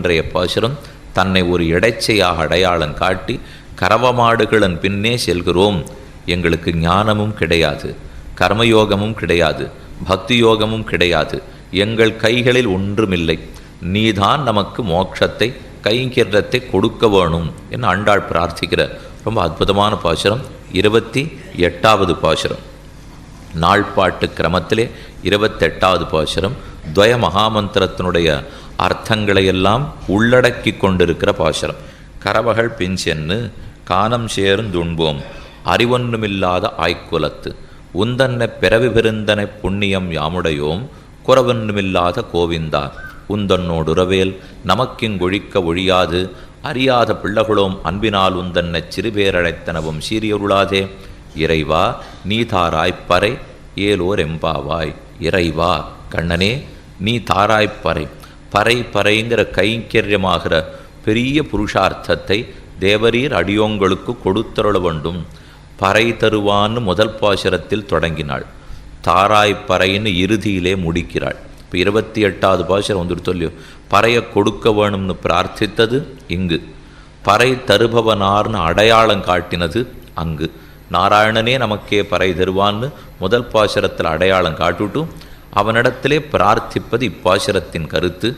இன்றைய பாசுரம் தன்னை ஒரு இடைச்சையாக அடையாளம் காட்டி கரவமாடுகளின் பின்னே செல்கிறோம். எங்களுக்கு ஞானமும் கிடையாது கர்மயோகமும் கிடையாது பக்தி யோகமும் கிடையாது. எங்கள் கைகளில் ஒன்றுமில்லை. நீதான் நமக்கு மோட்சத்தை கைங்கிரத்தை கொடுக்க வேணும் என்று ஆண்டாள் பிரார்த்திக்கிறார். ரொம்ப அற்புதமான பாசுரம். இருபத்தி எட்டாவது பாசுரம். நாள்பாட்டு கிரமத்திலே இருபத்தெட்டாவது பாசுரம். துவய மகாமந்திரத்தினுடைய அர்த்தங்களை எல்லாம் உள்ளடக்கி கொண்டிருக்கிற பாசுரம். கரவகள் பிஞ்சென்னு கானம் சேர்ந்துண்போம் அறிவொன்றுமில்லாத ஆய்க்குலத்து உந்தன்னை பிறவி பெருந்தனை புண்ணியம் யாமுடையோம் குறவொன்றுமில்லாத கோவிந்தா உந்தன்னோடுறவேல் நமக்கிங்கொழிக்க ஒழியாது அறியாத பிள்ளகளோம் அன்பினால் உந்தன்னை சிறுபேரழைத்தனவும் சீரியருளாதே இறைவா நீ தாராய்ப்பறை ஏலோர் எம்பாவாய் இறைவா கண்ணனே நீ தாராய்ப்பறை பறை பறைங்கிற கைங்கரியமாகிற பெரிய புருஷார்த்தத்தை தேவரீர் அடியோங்களுக்கு கொடுத்தருள வேண்டும். பறை தருவான்னு முதல் பாசுரத்தில் தொடங்கினாள். தாராய் பறைன்னு இறுதியிலே முடிக்கிறாள். இப்போ இருபத்தி எட்டாவது பாசுரம் வந்துட்டு சொல்லியோ பறையை கொடுக்க வேணும்னு பிரார்த்தித்தது இங்கு. பறை தருபவனார்னு அடையாளம் காட்டினது அங்கு. நாராயணனே நமக்கே பறை தருவான்னு முதல் பாசுரத்தில் அடையாளம் காட்டுட்டும் அவனிடத்திலே பிரார்த்திப்பது இப்பாசுரத்தின் கருத்து.